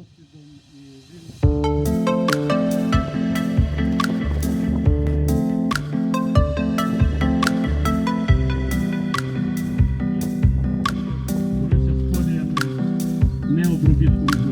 досвідом і він. Борюся з коліями не обробітком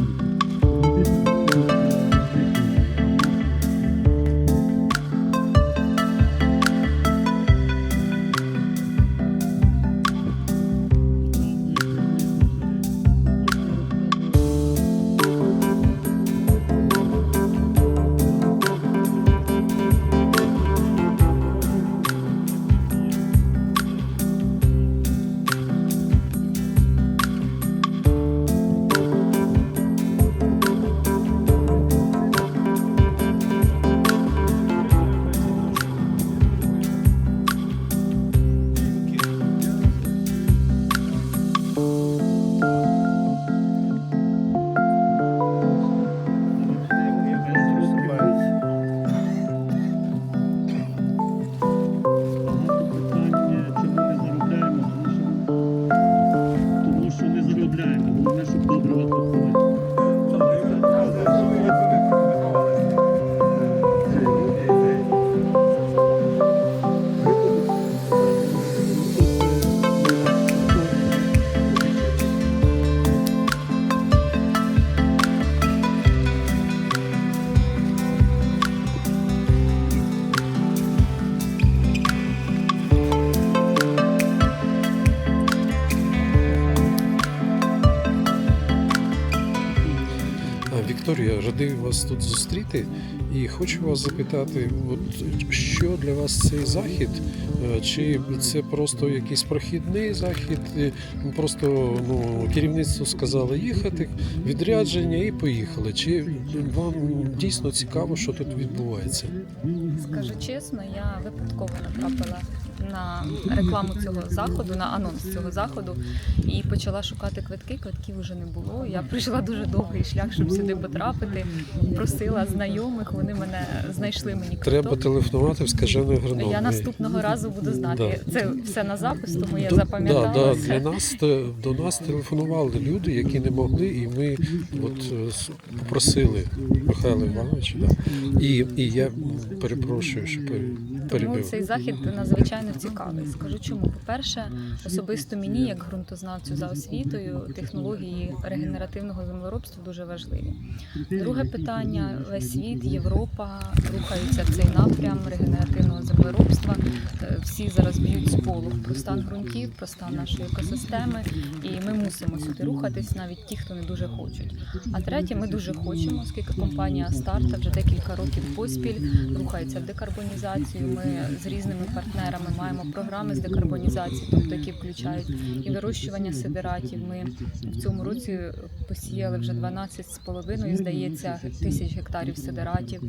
радий вас тут зустріти і хочу вас запитати, от що для вас цей захід? Е, Чи це просто якийсь прохідний захід? Просто ну, керівництво сказало їхати, відрядження і поїхали. Чи вам дійсно цікаво, що тут відбувається? Скажу чесно, я випадково натрапила на рекламу цього заходу, на анонс цього заходу і почала шукати квитки. Квитків вже не було. Я пройшла дуже довгий шлях, щоб сюди потрапити. Просила знайомих, вони мене знайшли мені Треба телефонувати в скажений агроном. Я наступного разу буду знати. Да. Це все на запис, тому я запам'ятала. Да, да, для нас до нас телефонували люди, які не могли, і ми от е, попросили Михайла Івановича. Да. І, і я перепрошую, що Тому цей захід надзвичайно цікавий. Скажу чому. По-перше, особисто мені, як ґрунтознавцю за освітою, технології регенеративного землеробства дуже важливі. Друге питання: весь світ, Європа рухаються в цей напрям регенеративного землеробства. Е, Всі зараз б'ють сполох про стан ґрунтів, про стан нашої екосистеми, і ми мусимо сюди рухатись, навіть ті, хто не дуже хочуть. А третє, ми дуже хочемо, оскільки компанія Старта вже декілька років поспіль рухається в декарбонізацію. Ми з різними партнерами маємо програми з декарбонізації, тобто які включають і вирощування сидератів. Ми в цьому році посіяли вже 12,5, здається, тисяч гектарів сидератів.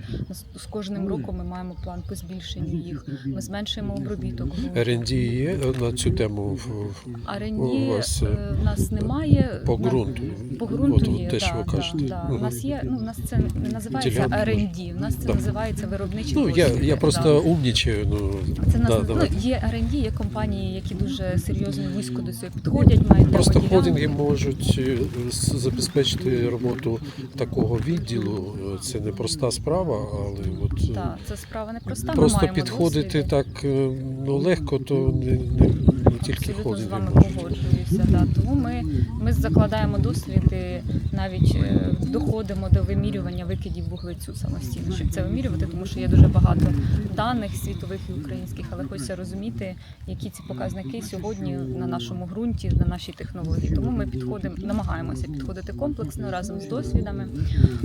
З кожним роком ми маємо план по збільшенню їх. Ми зменшуємо обробіток. РНД є на цю тему в, вас, е, в нас немає по ґрунту. По ґрунту є, те, що ви кажете. Да, да. У нас є, ну у нас це не називається R&D, у нас це Да. називається виробничі Ну, я, я да. просто умнічаю. Ну, Це нас ну, є R&D, є компанії, які дуже серйозно вузько до цього підходять, мають Просто ходінги холдинги можуть е, забезпечити роботу такого відділу. Е, Це не проста справа, але от е, Так, це справа непроста. проста. просто маємо підходити досвід. так ну, легко, то не, не, не тільки Абсолютно з вами погоджуюся. Да. Тому ми, ми закладаємо досвід і навіть е, доходимо до вимірювання викидів вуглецю самостійно, щоб це вимірювати, тому що є дуже багато даних світових і українських, але хочеться розуміти, які ці показники сьогодні на нашому ґрунті, на нашій технології. Тому ми підходимо, намагаємося підходити комплексно разом з досвідами.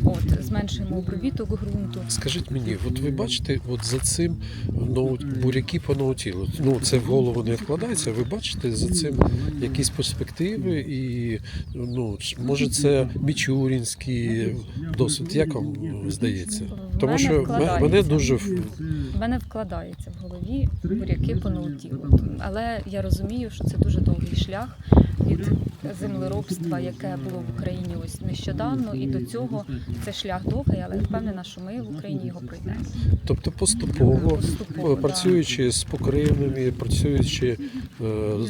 От зменшуємо обробіток ґрунту. Скажіть мені, от ви бачите, от за цим ну, буряки по ноутілу, ну це в голову не вкладається. Ви бачите за цим якісь перспективи, і ну може це мічурінський досвід. Як вам здається? Тому що мене дуже в- мене вкладається в голові буряки по ноутілу. Але я розумію, що це дуже довгий шлях від землеробства, яке було в Україні ось нещодавно, і до цього це шлях довгий, але я впевнена, що ми в Україні його пройдемо. тобто поступово. Поступово, Е, Працюючи з покривними, працюючи е,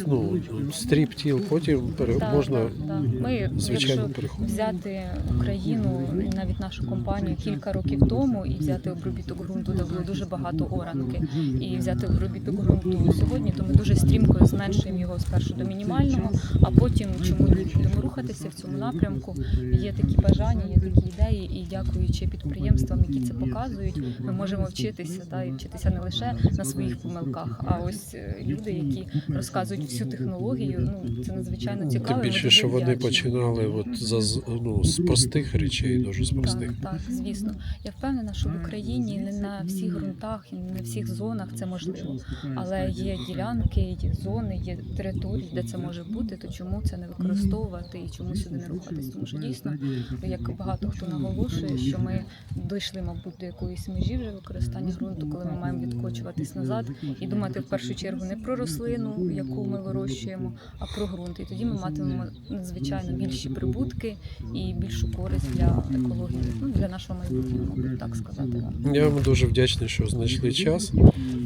ну, стріп тіл, потім пере- можна Так. Ми, звичайно якщо переходити. взяти Україну навіть нашу компанію кілька років тому і взяти обробіток ґрунту, де було дуже багато оранки, і взяти обробіток ґрунту сьогодні, то ми дуже стрімко зменшуємо його спершу до мінімального, а потім чому будемо рухатися в цьому напрямку. Є такі бажання, є такі ідеї, і дякуючи підприємствам, які це показують, ми можемо вчитися та і вчитися не лише на своїх помилках, а ось е, люди, які розказують всю технологію. Ну це надзвичайно цікаво. Тим більше, що вони починали от за ну, з простих речей, дуже з простих. Так, так, звісно. Я впевнена, що в Україні не на всіх ґрунтах і не на всіх зонах це можливо. Але є ділянки, є зони, є території, де це може бути. То чому це не використовувати і чому сюди не рухатись? Тому що дійсно, як багато хто наголошує, що ми дійшли, мабуть, до якоїсь межі вже використання ґрунту, коли ми маємо відкочуватись назад і думати в першу чергу не про рослину, яку ми вирощуємо, а про ґрунт. І тоді ми матимемо надзвичайно більші прибутки і більшу користь для екології, ну для нашого майбутнього, мабуть, так сказати вам. Я вам дуже вдячний, що знайшли час.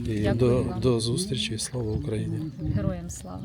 І Дякую до, вам. до зустрічі. Слава Україні! Героям слава!